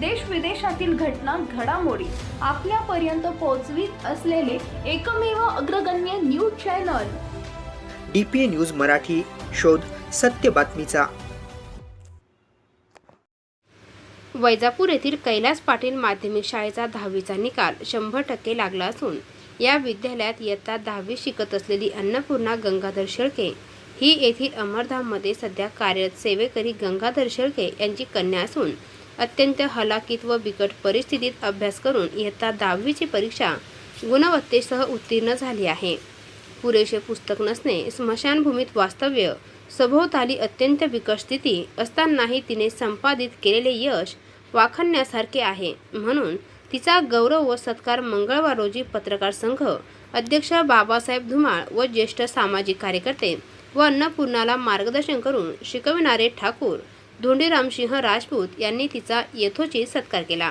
देश विदेशातील घटना घडामोडी आपल्यापर्यंत पोहोचवीत असलेले एकमेव अग्रगण्य news channel. D P A news Marathi शोध सत्य बातमीचा. वैजापूर येथील कैलास पाटील माध्यमिक शाळेचा दहावीचा निकाल शंभर टक्के लागला असून या विद्यालयात इयत्ता दहावी शिकत असलेली अन्नपूर्णा गंगाधर शेळके ही येथील अमरधाममध्ये सध्या कार्यरत सेवेकरी गंगाधर शेळके यांची कन्या असून अत्यंत हलाखीत व बिकट परिस्थितीत अभ्यास करून इयत्ता दहावीची परीक्षा गुणवत्तेसह उत्तीर्ण झाली आहे. पुरेसे पुस्तक नसणे स्मशानभूमीत वास्तव्य सभोवताली अत्यंत बिकट स्थिती असतानाही तिने संपादित केलेले यश वाखणण्यासारखे आहे. म्हणून तिचा गौरव व सत्कार मंगळवार रोजी पत्रकार संघ अध्यक्ष बाबासाहेब धुमाळ व ज्येष्ठ सामाजिक कार्यकर्ते व अन्नपूर्णाला मार्गदर्शन करून शिकविणारे ठाकूर धोंडीरामसिंह राजपूत यांनी तिचा यथोचित सत्कार केला.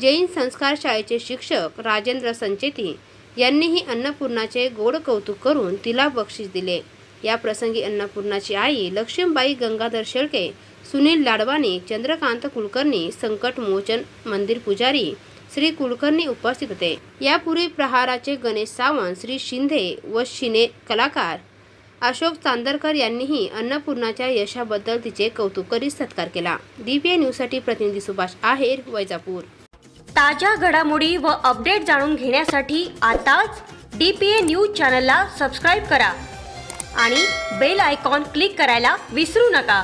जैन संस्कार शाळेचे शिक्षक राजेंद्र संचेती यांनीही अन्नपूर्णाचे गोड कौतुक करून तिला बक्षीस दिले. या प्रसंगी अन्नपूर्णाची आई लक्ष्मीबाई गंगाधर शेळके सुनील लाडवाणी चंद्रकांत कुलकर्णी संकट मोचन मंदिर पुजारी श्री कुलकर्णी उपस्थित होते. यापूर्वी प्रहाराचे गणेश सावंत श्री शिंदे व शिने कलाकार अशोक चांदरकर यांनीही अन्नपूर्णाच्या यशाबद्दल तिचे कौतुक करीत सत्कार केला. डीपीए न्यूजसाठी प्रतिनिधी सुभाष आहेर वैजापूर. ताज्या घडामोडी व अपडेट जाणून घेण्यासाठी आताच डी पी ए न्यूज चॅनलला सबस्क्राईब करा आणि बेल आयकॉन क्लिक करायला विसरू नका.